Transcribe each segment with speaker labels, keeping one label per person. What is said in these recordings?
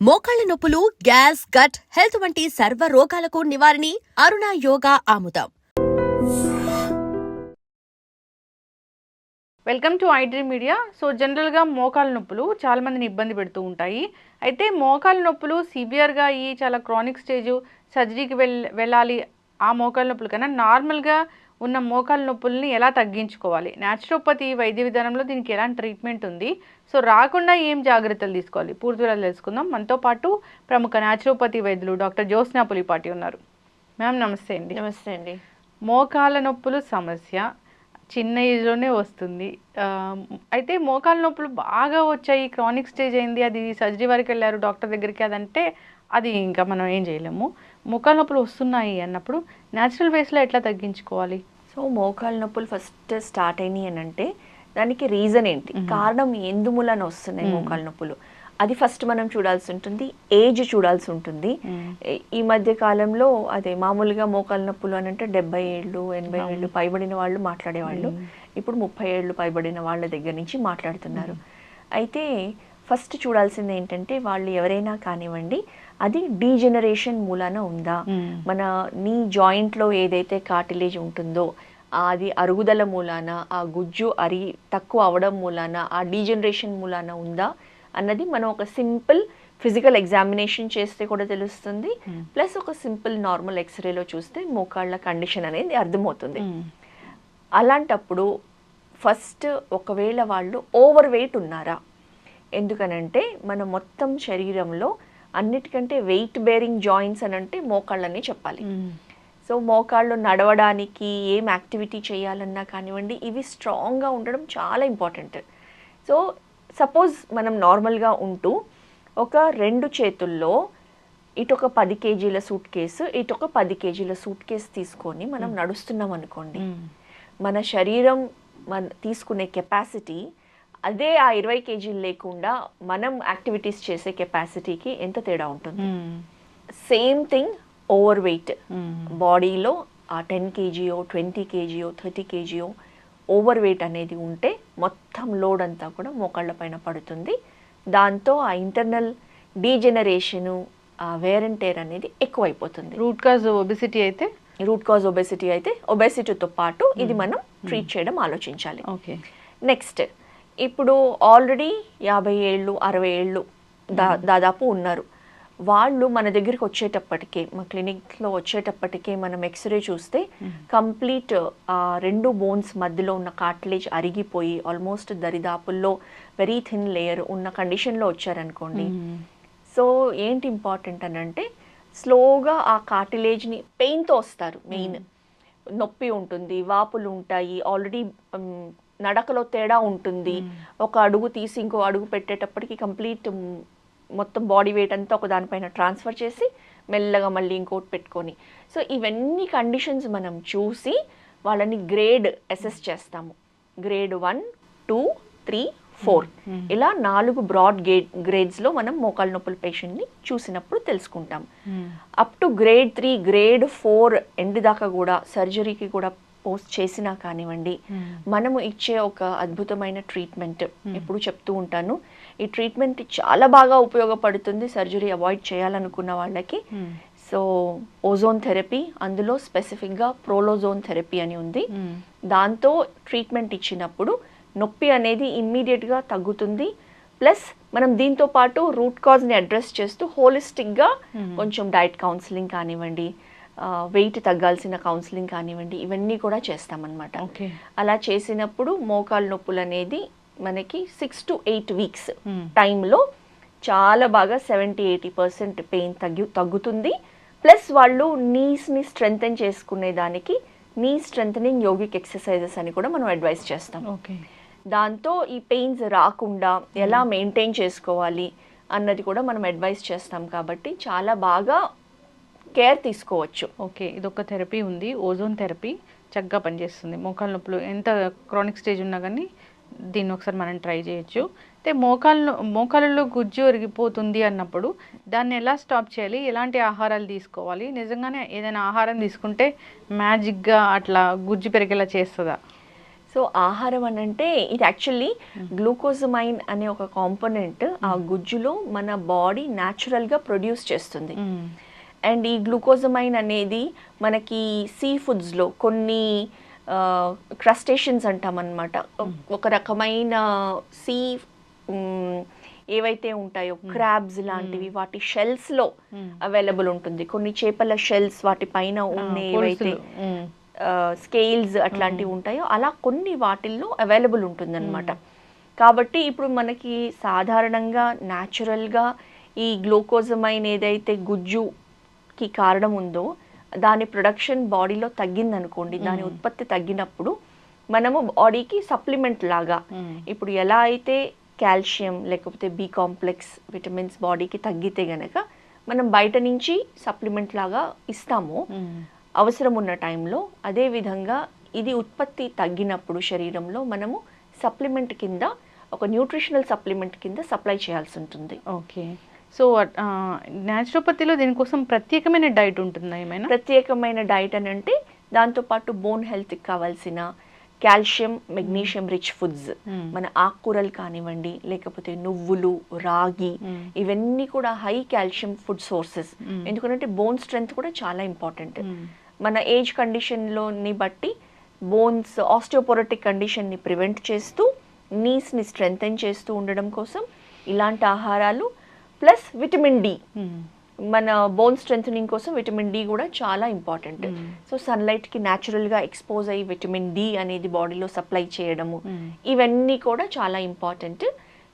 Speaker 1: మోకాళ్ళ నొప్పులు gas gut health వంటి సర్వ రోగాలకు నివారణి అరుణ యోగా ఆముదం.
Speaker 2: Welcome to iDream media so జనరల్గా మోకాళ్ళ నొప్పులు చాలా మందిని ఇబ్బంది పెడుతూ ఉంటాయి. అయితే మోకాళ్ళ నొప్పులు సివియర్గా అయ్యి చాలా క్రానిక్ స్టేజ్ సర్జరీకి వెళ్ వెళ్ళాలి ఆ మోకాళ్ళ నొప్పులు కన్నా నార్మల్గా ఉన్న మోకాళ్ళ నొప్పుల్ని ఎలా తగ్గించుకోవాలి? న్యాచురోపతి వైద్య విధానంలో దీనికి ఎలాంటి ట్రీట్మెంట్ ఉంది? సో రాకుండా ఏం జాగ్రత్తలు తీసుకోవాలి? పూర్తి వివరాలు తెలుసుకుందాం. మనతో పాటు ప్రముఖ న్యాచురోపతి వైద్యులు డాక్టర్ జ్యోత్స్నా పులిపాటి ఉన్నారు. మ్యామ్ నమస్తే అండి.
Speaker 3: నమస్తే అండి.
Speaker 2: మోకాళ్ళ నొప్పులు సమస్య చిన్న ఏజ్లోనే వస్తుంది. అయితే మోకాళ్ళ నొప్పులు బాగా వచ్చాయి. క్రానిక్ స్టేజ్ అయింది. అది సర్జరీ వరకు వెళ్ళారు డాక్టర్ దగ్గరికి. అదంటే అది ఇంకా మనం ఏం చేయలేము. మోకాళ్ళ నొప్పులు వస్తున్నాయి అన్నప్పుడు న్యాచురల్ వేస్లో ఎట్లా తగ్గించుకోవాలి?
Speaker 3: సో మోకాళ్ళ నొప్పులు ఫస్ట్ స్టార్ట్ అయినాయి అని అంటే దానికి రీజన్ ఏంటి? కారణం ఎందుములన వస్తున్నాయి మోకాళ్ళ నొప్పులు? అది ఫస్ట్ మనం చూడాల్సి ఉంటుంది ఏజ్ చూడాల్సి ఉంటుంది. ఈ మధ్య కాలంలో అదే మామూలుగా మోకాళ్ళ నొప్పులు అని అంటే డెబ్బై ఏళ్ళు ఎనభై ఏళ్ళు పైబడిన వాళ్ళు మాట్లాడేవాళ్ళు. ఇప్పుడు ముప్పై ఏళ్ళు పైబడిన వాళ్ళ దగ్గర నుంచి మాట్లాడుతున్నారు. అయితే ఫస్ట్ చూడాల్సింది ఏంటంటే వాళ్ళు ఎవరైనా కానివ్వండి అది డీజెనరేషన్ మూలాన ఉందా? మన నీ జాయింట్లో ఏదైతే కార్టిలేజ్ ఉంటుందో అది అరుగుదల మూలాన ఆ గుజ్జు అరి తక్కువ అవడం మూలాన ఆ డీజనరేషన్ మూలాన ఉందా? అన్నది మనం ఒక సింపుల్ ఫిజికల్ ఎగ్జామినేషన్ చేస్తే కూడా తెలుస్తుంది. ప్లస్ ఒక సింపుల్ నార్మల్ ఎక్స్రేలో చూస్తే మోకాళ్ళ కండిషన్ అనేది అర్థమవుతుంది. అలాంటప్పుడు ఫస్ట్ ఒకవేళ వాళ్ళు ఓవర్ వెయిట్ ఉన్నారా? ఎందుకనంటే మన మొత్తం శరీరంలో అన్నిటికంటే వెయిట్ బేరింగ్ జాయింట్స్ అని అంటే మోకాళ్ళని చెప్పాలి. సో మోకాళ్ళు నడవడానికి ఏం యాక్టివిటీ చేయాలన్నా కానివ్వండి ఇవి స్ట్రాంగ్గా ఉండడం చాలా ఇంపార్టెంట్. సో సపోజ్ మనం నార్మల్గా ఉంటూ ఒక రెండు చేతుల్లో ఇటు ఒక పది కేజీల సూట్ కేసు ఇటు ఒక పది కేజీల సూట్ కేసు తీసుకొని మనం నడుస్తున్నాం అనుకోండి. మన శరీరం మన తీసుకునే కెపాసిటీ అదే ఆ ఇరవై కేజీలు లేకుండా మనం యాక్టివిటీస్ చేసే కెపాసిటీకి ఎంత తేడా ఉంటుంది? సేమ్ థింగ్ ఓవర్ వెయిట్ బాడీలో ఆ టెన్ కేజీయో ట్వంటీ కేజీయో థర్టీ కేజీయో ఓవర్ వెయిట్ అనేది ఉంటే మొత్తం లోడ్ అంతా కూడా మోకాళ్ళ పైన పడుతుంది. దాంతో ఆ ఇంటర్నల్ డీజెనరేషను ఆ వేర్ అండ్ టేర్ అనేది ఎక్కువైపోతుంది.
Speaker 2: రూట్ కాజ్ ఒబిసిటీ అయితే?
Speaker 3: రూట్ కాజ్ ఒబెసిటీ అయితే ఒబెసిటీతో పాటు ఇది మనం ట్రీట్ చేయడం ఆలోచించాలి.
Speaker 2: ఓకే
Speaker 3: నెక్స్ట్ ఇప్పుడు ఆల్రెడీ యాభై ఏళ్ళు అరవై ఏళ్ళు దా దాదాపు ఉన్నారు. వాళ్ళు మన దగ్గరికి వచ్చేటప్పటికే మా క్లినిక్లో వచ్చేటప్పటికే మనం ఎక్స్రే చూస్తే కంప్లీట్ రెండు బోన్స్ మధ్యలో ఉన్న కార్టిలేజ్ అరిగిపోయి ఆల్మోస్ట్ దరిదాపుల్లో వెరీ థిన్ లేయర్ ఉన్న కండిషన్లో వచ్చారనుకోండి. సో ఏంటి ఇంపార్టెంట్ అని అంటే స్లోగా ఆ కార్టిలేజ్ని పెయిన్తో వస్తారు మెయిన్. నొప్పి ఉంటుంది వాపులు ఉంటాయి ఆల్రెడీ నడకలో తేడా ఉంటుంది. ఒక అడుగు తీసి ఇంకో అడుగు పెట్టేటప్పటికి కంప్లీట్ మొత్తం బాడీ వెయిట్ అంతా ఒక దానిపైన ట్రాన్స్ఫర్ చేసి మెల్లగా మళ్ళీ ఇంకోటి పెట్టుకొని. సో ఇవన్నీ కండిషన్స్ మనం చూసి వాళ్ళని గ్రేడ్ అసెస్ చేస్తాము. Grade one two three four. ఇలా నాలుగు బ్రాడ్ గేడ్ గ్రేడ్స్లో మనం మోకాళ్ళ నొప్పుల పేషెంట్ని చూసినప్పుడు తెలుసుకుంటాం. Up to grade three grade four end దాకా కూడా సర్జరీకి కూడా పోస్ట్ చేసినా కానివ్వండి మనము ఇచ్చే ఒక అద్భుతమైన ట్రీట్మెంట్ ఎప్పుడు చెప్తూ ఉంటాను. ఈ ట్రీట్మెంట్ చాలా బాగా ఉపయోగపడుతుంది సర్జరీ అవాయిడ్ చేయాలనుకున్న వాళ్ళకి. సో ఓజోన్ థెరపీ అందులో స్పెసిఫిక్గా ప్రోలోజోన్ థెరపీ అని ఉంది. దాంతో ట్రీట్మెంట్ ఇచ్చినప్పుడు నొప్పి అనేది ఇమ్మీడియట్గా తగ్గుతుంది. ప్లస్ మనం దీంతో పాటు రూట్ కాజ్ని అడ్రస్ చేస్తూ హోలిస్టిక్గా కొంచెం డైట్ కౌన్సిలింగ్ కానివ్వండి వెయిట్ తగ్గాల్సిన కౌన్సిలింగ్ కానివ్వండి ఇవన్నీ కూడా చేస్తామన్నమాట. అలా చేసినప్పుడు మోకాలు నొప్పులు అనేది మనకి సిక్స్ టు ఎయిట్ వీక్స్ టైంలో చాలా బాగా సెవెంటీ ఎయిటీ పర్సెంట్ పెయిన్ తగ్గి తగ్గుతుంది. ప్లస్ వాళ్ళు నీస్ని స్ట్రెంగ్తెన్ చేసుకునే దానికి నీ స్ట్రెంగ్ యోగిక్ ఎక్సర్సైజెస్ అని కూడా మనం అడ్వైస్ చేస్తాం.
Speaker 2: ఓకే.
Speaker 3: దాంతో ఈ పెయిన్స్ రాకుండా ఎలా మెయింటైన్ చేసుకోవాలి అన్నది కూడా మనం అడ్వైస్ చేస్తాం కాబట్టి చాలా బాగా కేర్ తీసుకోవచ్చు.
Speaker 2: ఓకే ఇదొక థెరపీ ఉంది ఓజోన్ థెరపీ చక్కగా పనిచేస్తుంది. మోకాళ్ళ నొప్పులు ఎంత క్రానిక్ స్టేజ్ ఉన్నా కానీ దీన్ని ఒకసారి మనం ట్రై చేయొచ్చు. అయితే మోకాళ్ళు మోకాళ్ళలో గుజ్జు ఒరిగిపోతుంది అన్నప్పుడు దాన్ని ఎలా స్టాప్ చేయాలి? ఎలాంటి ఆహారాలు తీసుకోవాలి? నిజంగానే ఏదైనా ఆహారం తీసుకుంటే మ్యాజిక్గా అట్లా గుజ్జు పెరిగేలా చేస్తుందా?
Speaker 3: సో ఆహారం అని అంటే ఇది యాక్చువల్లీ గ్లూకోజమైన్ అనే ఒక కాంపోనెంట్ ఆ గుజ్జులో మన బాడీ న్యాచురల్గా ప్రొడ్యూస్ చేస్తుంది. అండ్ ఈ గ్లూకోజమైన్ అనేది మనకి సీ ఫుడ్స్లో కొన్ని క్రస్టేషన్స్ అంటాం అనమాట ఒక రకమైన సీ ఏవైతే ఉంటాయో క్రాబ్స్ లాంటివి వాటి షెల్స్లో అవైలబుల్ ఉంటుంది. కొన్ని చేపల షెల్స్ వాటి పైన ఉన్న ఏవైతే స్కేల్స్ అట్లాంటివి ఉంటాయో అలా కొన్ని వాటిల్లో అవైలబుల్ ఉంటుందన్నమాట. కాబట్టి ఇప్పుడు మనకి సాధారణంగా న్యాచురల్గా ఈ గ్లూకోజమైన్ ఏదైతే గుజ్జుకి కారణం ఉందో దాని ప్రొడక్షన్ బాడీలో తగ్గిందనుకోండి దాని ఉత్పత్తి తగ్గినప్పుడు మనము బాడీకి సప్లిమెంట్ లాగా ఇప్పుడు ఎలా అయితే కాల్షియం లేకపోతే బి కాంప్లెక్స్ విటమిన్స్ బాడీకి తగ్గితే గనక మనం బయట నుంచి సప్లిమెంట్ లాగా ఇస్తాము. అవసరం ఉన్న టైంలో అదే విధంగా ఇది ఉత్పత్తి తగ్గినప్పుడు శరీరంలో మనము సప్లిమెంట్ కింద ఒక న్యూట్రిషనల్ సప్లిమెంట్ కింద సప్లై చేయాల్సి ఉంటుంది.
Speaker 2: ఓకే. సో న్యాచురోపతిలో దీనికోసం ప్రత్యేకమైన డైట్ ఉంటుందా ఏమైనా
Speaker 3: ప్రత్యేకమైన డైట్ అని అంటే దాంతోపాటు బోన్ హెల్త్కి కావాల్సిన కాల్షియం మెగ్నీషియం రిచ్ ఫుడ్స్. మన ఆకుకూరలు కానివ్వండి లేకపోతే నువ్వులు రాగి. ఇవన్నీ కూడా హై కాల్షియం ఫుడ్ సోర్సెస్. ఎందుకంటే బోన్ స్ట్రెంగ్త్ కూడా చాలా ఇంపార్టెంట్. మన ఏజ్ కండిషన్లోని బట్టి బోన్స్ ఆస్టియోపొరటిక్ కండిషన్ని ప్రివెంట్ చేస్తూ నీస్ని స్ట్రెంగ్తెన్ చేస్తూ ఉండడం కోసం ఇలాంటి ఆహారాలు ప్లస్ విటమిన్ డి.
Speaker 2: Hmm.
Speaker 3: మన బోన్ స్ట్రెంగ్ కోసం విటమిన్ డి కూడా చాలా ఇంపార్టెంట్.
Speaker 2: Mm.
Speaker 3: సో సన్లైట్కి న్యాచురల్గా ఎక్స్పోజ్ అయ్యి విటమిన్ డి అనేది బాడీలో సప్లై చేయడము.
Speaker 2: Mm.
Speaker 3: ఇవన్నీ కూడా చాలా ఇంపార్టెంట్.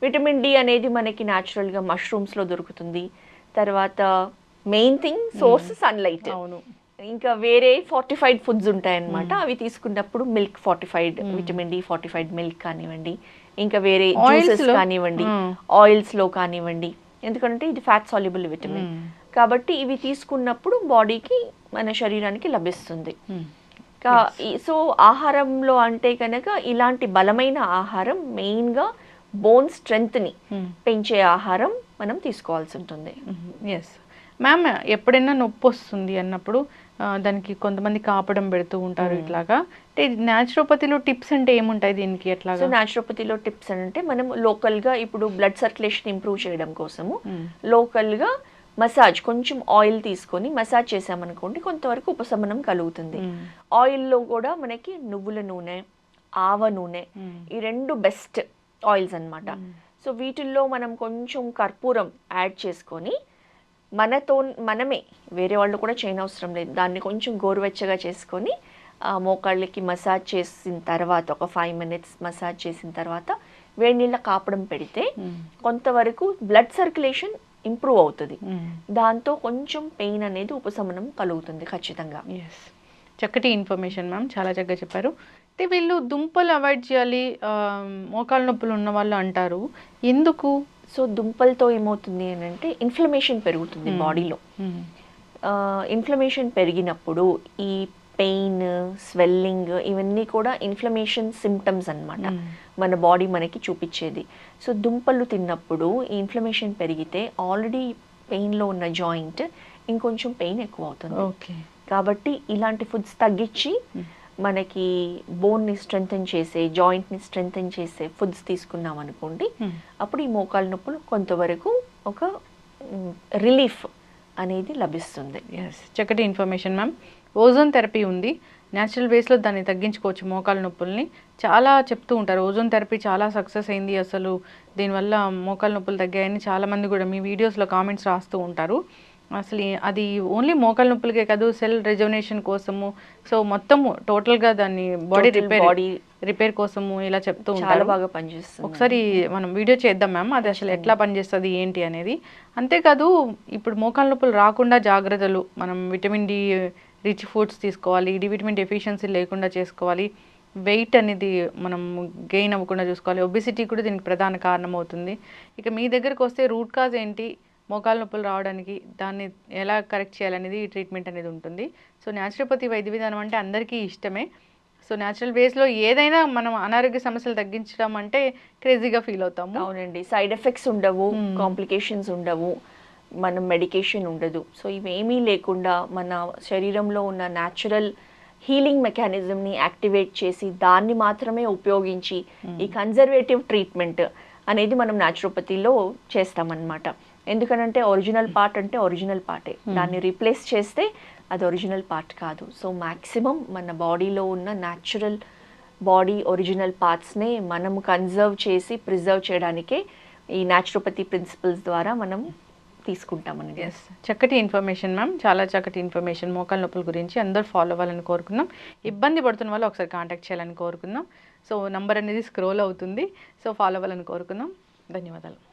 Speaker 3: విటమిన్ డి అనేది మనకి న్యాచురల్గా మష్రూమ్స్లో దొరుకుతుంది. తర్వాత మెయిన్ థింగ్ సోర్స్ సన్లైట్
Speaker 2: అవును.
Speaker 3: ఇంకా వేరే ఫార్టిఫైడ్ ఫుడ్స్ ఉంటాయన్నమాట. అవి తీసుకున్నప్పుడు milk fortified vitamin D fortified milk కానివ్వండి. ఇంకా వేరే
Speaker 2: జ్యూసెస్లో?
Speaker 3: కానివ్వండి. ఆయిల్స్లో కానివ్వండి. ఎందుకంటే ఇది ఫ్యాట్ సాల్యుబుల్ విటమిన్. కాబట్టి ఇవి తీసుకున్నప్పుడు బాడీకి మన శరీరానికి లభిస్తుంది
Speaker 2: Hmm.
Speaker 3: సో ఆహారంలో అంటే కనుక ఇలాంటి బలమైన ఆహారం మెయిన్గా బోన్ స్ట్రెంగ్త్ని
Speaker 2: Hmm.
Speaker 3: పెంచే ఆహారం మనం తీసుకోవాల్సి ఉంటుంది
Speaker 2: ఎస్ మ్యామ్ ఎప్పుడైనా నొప్పి వస్తుంది అన్నప్పుడు దానికి కొంతమంది కాపడం పెడుతూ ఉంటారు ఇట్లాగా అంటే న్యాచురోపతిలో టిప్స్ అంటే ఏముంటాయి దీనికి
Speaker 3: సో
Speaker 2: ఎట్లాగా
Speaker 3: న్యాచురోపతిలో టిప్స్ అంటే మనం లోకల్గా ఇప్పుడు బ్లడ్ సర్క్యులేషన్ ఇంప్రూవ్ చేయడం కోసము. లోకల్గా మసాజ్ కొంచెం ఆయిల్ తీసుకొని మసాజ్ చేసామనుకోండి కొంతవరకు ఉపశమనం కలుగుతుంది. ఆయిల్లో కూడా మనకి నువ్వుల నూనె ఆవ నూనె. ఈ రెండు బెస్ట్ ఆయిల్స్ అన్నమాట సో వీటిల్లో మనం కొంచెం కర్పూరం యాడ్ చేసుకొని మనతో మనమే. వేరే వాళ్ళు కూడా చేయనవసరం లేదు. దాన్ని కొంచెం గోరువెచ్చగా చేసుకొని మోకాళ్ళకి మసాజ్ చేసిన తర్వాత ఒక ఫైవ్ మినిట్స్ మసాజ్ చేసిన తర్వాత వేడి నీళ్ళ కాపడం పెడితే. కొంతవరకు బ్లడ్ సర్క్యులేషన్ ఇంప్రూవ్ అవుతుంది. దాంతో కొంచెం పెయిన్ అనేది ఉపశమనం కలుగుతుంది ఖచ్చితంగా.
Speaker 2: చక్కటి ఇన్ఫర్మేషన్ మ్యామ్ చాలా చక్కగా చెప్పారు. అంటే వీళ్ళు దుంపలు అవాయిడ్ చేయాలి మోకాళ్ళ నొప్పులు ఉన్న వాళ్ళు అంటారు. ఎందుకు?
Speaker 3: సో దుంపలతో ఏమవుతుంది అని అంటే ఇన్ఫ్లమేషన్ పెరుగుతుంది
Speaker 2: Hmm.
Speaker 3: బాడీలో
Speaker 2: Hmm.
Speaker 3: ఇన్ఫ్లమేషన్ పెరిగినప్పుడు ఈ పెయిన్ స్వెల్లింగ్ ఇవన్నీ కూడా ఇన్ఫ్లమేషన్ సిమ్టమ్స్ అన్నమాట
Speaker 2: Mm.
Speaker 3: మన బాడీ మనకి చూపించేది సో దుంపలు తిన్నప్పుడు ఈ ఇన్ఫ్లమేషన్ పెరిగితే ఆల్రెడీ పెయిన్లో ఉన్న జాయింట్ ఇంకొంచెం పెయిన్ ఎక్కువ అవుతుంది
Speaker 2: ఓకే
Speaker 3: కాబట్టి ఇలాంటి ఫుడ్స్ తగ్గించి
Speaker 2: Mm.
Speaker 3: మనకి బోన్ని స్ట్రెంగ్తన్ చేసే జాయింట్ని స్ట్రెంగ్తన్ చేసే ఫుడ్స్ తీసుకున్నాం అనుకోండి
Speaker 2: Hmm.
Speaker 3: అప్పుడు ఈ మోకాళ్ళ నొప్పులు కొంతవరకు ఒక రిలీఫ్ అనేది లభిస్తుంది.
Speaker 2: ఎస్ చక్కటి ఇన్ఫర్మేషన్ మ్యామ్ ఓజోన్ థెరపీ ఉంది. న్యాచురల్ వేస్లో దాన్ని తగ్గించుకోవచ్చు మోకాల నొప్పుల్ని. చాలా చెప్తూ ఉంటారు ఓజోన్ థెరపీ చాలా సక్సెస్ అయింది అసలు. దీనివల్ల మోకాల నొప్పులు తగ్గాయని చాలామంది కూడా మీ వీడియోస్లో కామెంట్స్ రాస్తూ ఉంటారు. అసలు అది ఓన్లీ మోకాల నొప్పులకే కాదు సెల్ రెజోనేషన్ కోసము. సో మొత్తము టోటల్గా దాన్ని బాడీ రిపేర్
Speaker 3: body
Speaker 2: రిపేర్ కోసము ఇలా చెప్తూ ఉంటారు.
Speaker 3: బాగా పనిచేస్తుంది
Speaker 2: ఒకసారి మనం వీడియో చేద్దాం మ్యామ్ అది అసలు ఎట్లా పనిచేస్తుంది ఏంటి అనేది. అంతేకాదు ఇప్పుడు మోకాళ్ళ నొప్పులు రాకుండా జాగ్రత్తలు మనం విటమిన్ డి రిచ్ ఫుడ్స్ తీసుకోవాలి డి విటమిన్ డెఫిషియన్సీ లేకుండా చేసుకోవాలి. వెయిట్ అనేది మనం గెయిన్ అవ్వకుండా చూసుకోవాలి. ఒబిసిటీ కూడా దీనికి ప్రధాన కారణం అవుతుంది ఇక మీ దగ్గరకు వస్తే రూట్ కాజ్ ఏంటి? మోకాళ్ళ నొప్పులు రావడానికి దాన్ని ఎలా కరెక్ట్ చేయాలనేది ఈ ట్రీట్మెంట్ అనేది ఉంటుంది. సో న్యాచురోపతి వైద్య విధానం అంటే అందరికీ ఇష్టమే. సో న్యాచురల్ వేస్లో ఏదైనా మనం అనారోగ్య సమస్యలు తగ్గించడం అంటే క్రేజీగా ఫీల్ అవుతాము.
Speaker 3: అవునండి. సైడ్ ఎఫెక్ట్స్ ఉండవు
Speaker 2: Hmm.
Speaker 3: కాంప్లికేషన్స్ ఉండవు మనం మెడికేషన్ ఉండదు. సో ఇవేమీ లేకుండా మన శరీరంలో ఉన్న న్యాచురల్ హీలింగ్ మెకానిజంని యాక్టివేట్ చేసి దాన్ని మాత్రమే ఉపయోగించి ఈ కన్జర్వేటివ్ ట్రీట్మెంట్ అనేది మనం న్యాచురోపతిలో చేస్తామన్నమాట. ఎందుకనంటే ఒరిజినల్ పార్ట్ అంటే ఒరిజినల్ పార్టే దాన్ని రీప్లేస్ చేస్తే అది ఒరిజినల్ పార్ట్ కాదు. సో మ్యాక్సిమం మన బాడీలో ఉన్న న్యాచురల్ బాడీ ఒరిజినల్ పార్ట్స్నే మనం కన్జర్వ్ చేసి ప్రిజర్వ్ చేయడానికే ఈ న్యాచురోపతి ప్రిన్సిపల్స్ ద్వారా మనం తీసుకుంటామని
Speaker 2: ఎస్ చక్కటి ఇన్ఫర్మేషన్ మ్యామ్ చాలా చక్కటి ఇన్ఫర్మేషన్ మోకాల నొప్పుల గురించి అందరూ ఫాలో అవ్వాలని కోరుకుందాం ఇబ్బంది పడుతున్న వాళ్ళు ఒకసారి కాంటాక్ట్ చేయాలని కోరుకుందాం సో నంబర్ అనేది స్క్రోల్ అవుతుంది. సో ఫాలో అవ్వాలని కోరుకుందాం ధన్యవాదాలు.